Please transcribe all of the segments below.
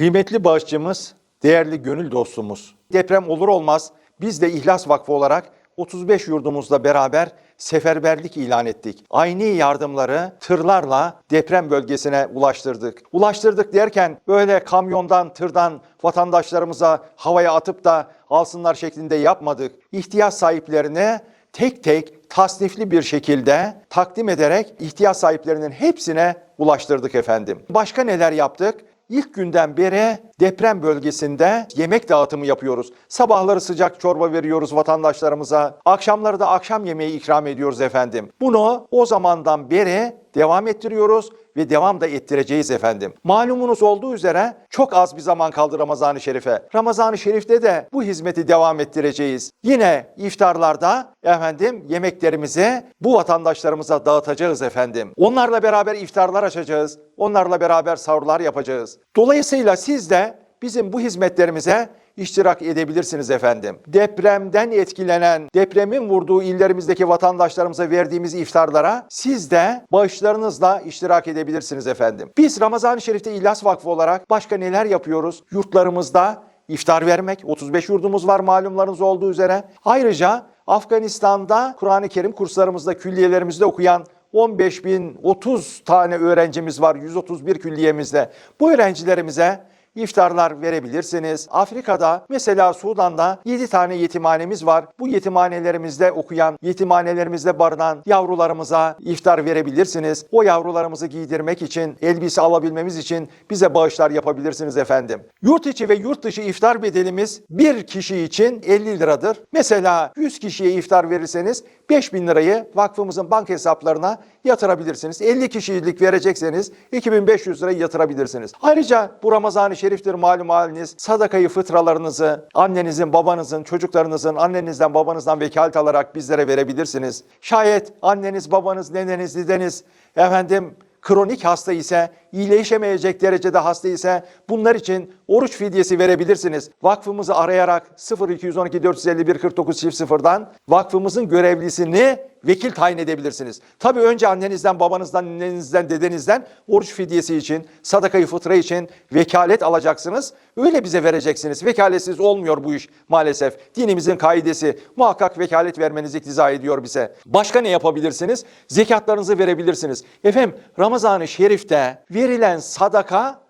Kıymetli bağışçımız, değerli gönül dostumuz. Deprem olur olmaz biz de İhlas Vakfı olarak 35 yurdumuzla beraber seferberlik ilan ettik. Aynı yardımları tırlarla deprem bölgesine ulaştırdık. Ulaştırdık derken böyle kamyondan, tırdan vatandaşlarımıza havaya atıp da alsınlar şeklinde yapmadık. İhtiyaç sahiplerine tek tek tasnifli bir şekilde takdim ederek ihtiyaç sahiplerinin hepsine ulaştırdık efendim. Başka neler yaptık? İlk günden beri deprem bölgesinde yemek dağıtımı yapıyoruz. Sabahları sıcak çorba veriyoruz vatandaşlarımıza. Akşamları da akşam yemeği ikram ediyoruz efendim. Bunu o zamandan beri devam ettiriyoruz ve devam da ettireceğiz efendim. Malumunuz olduğu üzere çok az bir zaman kaldı Ramazan-ı Şerif'e. Ramazan-ı Şerif'te de bu hizmeti devam ettireceğiz. Yine iftarlarda efendim yemeklerimizi bu vatandaşlarımıza dağıtacağız efendim. Onlarla beraber iftarlar açacağız. Onlarla beraber sahurlar yapacağız. Dolayısıyla siz de bizim bu hizmetlerimize iştirak edebilirsiniz efendim. Depremden etkilenen, depremin vurduğu illerimizdeki vatandaşlarımıza verdiğimiz iftarlara siz de bağışlarınızla iştirak edebilirsiniz efendim. Biz Ramazan-ı Şerif'te İhlas Vakfı olarak başka neler yapıyoruz? Yurtlarımızda iftar vermek, 35 yurdumuz var malumlarınız olduğu üzere. Ayrıca Afganistan'da Kur'an-ı Kerim kurslarımızda, külliyelerimizde okuyan 15 bin 30 tane öğrencimiz var 131 külliyemizde. Bu öğrencilerimize iftarlar verebilirsiniz. Afrika'da mesela Sudan'da 7 tane yetimhanemiz var. Bu yetimhanelerimizde okuyan, yetimhanelerimizde barınan yavrularımıza iftar verebilirsiniz. O yavrularımızı giydirmek için, elbise alabilmemiz için bize bağışlar yapabilirsiniz efendim. Yurt içi ve yurt dışı iftar bedelimiz bir kişi için 50 liradır. Mesela 100 kişiye iftar verirseniz 5000 lirayı vakfımızın banka hesaplarına yatırabilirsiniz. 50 kişilik verecekseniz 2500 lirayı yatırabilirsiniz. Ayrıca bu Ramazan-ı Şerif'tir malum haliniz. Sadakayı fıtralarınızı annenizin, babanızın, çocuklarınızın annenizden, babanızdan vekalet alarak bizlere verebilirsiniz. Şayet anneniz, babanız, neneniz, dedeniz efendim kronik hasta ise, iyileşemeyecek derecede hasta ise bunlar için oruç fidyesi verebilirsiniz. Vakfımızı arayarak 0212 451 49 çift 0'dan vakfımızın görevlisini vekil tayin edebilirsiniz. Tabii önce annenizden, babanızdan, nenenizden, dedenizden oruç fidyesi için, sadakayı fıtra için vekalet alacaksınız. Öyle bize vereceksiniz. Vekaletsiz olmuyor bu iş maalesef. Dinimizin kaidesi muhakkak vekalet vermenizi iktiza ediyor bize. Başka ne yapabilirsiniz? Zekatlarınızı verebilirsiniz. Efendim Ramazan-ı Şerif'te verilen sadaka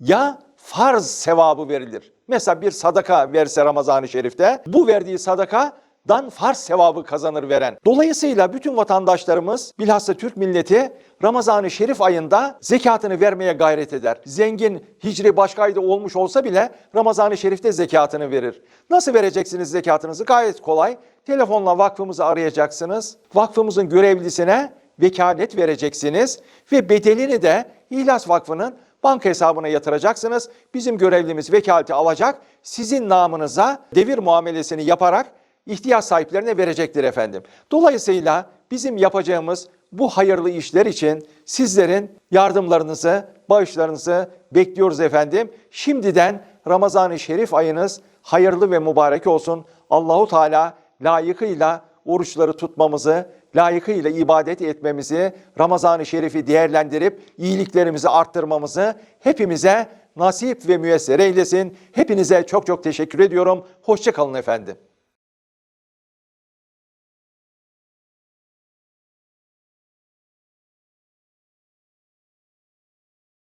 ya farz sevabı verilir. Mesela bir sadaka verse Ramazan-ı Şerif'te bu verdiği sadaka dan farz sevabı kazanır veren. Dolayısıyla bütün vatandaşlarımız bilhassa Türk milleti Ramazan-ı Şerif ayında zekatını vermeye gayret eder. Zengin hicri başka ayda olmuş olsa bile Ramazan-ı Şerif'te zekatını verir. Nasıl vereceksiniz zekatınızı? Gayet kolay. Telefonla vakfımızı arayacaksınız. Vakfımızın görevlisine vekalet vereceksiniz ve bedelini de İhlas Vakfı'nın banka hesabına yatıracaksınız. Bizim görevlimiz vekaleti alacak, sizin namınıza devir muamelesini yaparak ihtiyaç sahiplerine verecektir efendim. Dolayısıyla bizim yapacağımız bu hayırlı işler için sizlerin yardımlarınızı, bağışlarınızı bekliyoruz efendim. Şimdiden Ramazan-ı Şerif ayınız hayırlı ve mübarek olsun. Allahu Teala layıkıyla oruçları tutmamızı, layıkıyla ibadet etmemizi, Ramazan-ı Şerif'i değerlendirip iyiliklerimizi arttırmamızı hepimize nasip ve müyesser eylesin. Hepinize çok çok teşekkür ediyorum. Hoşçakalın efendim.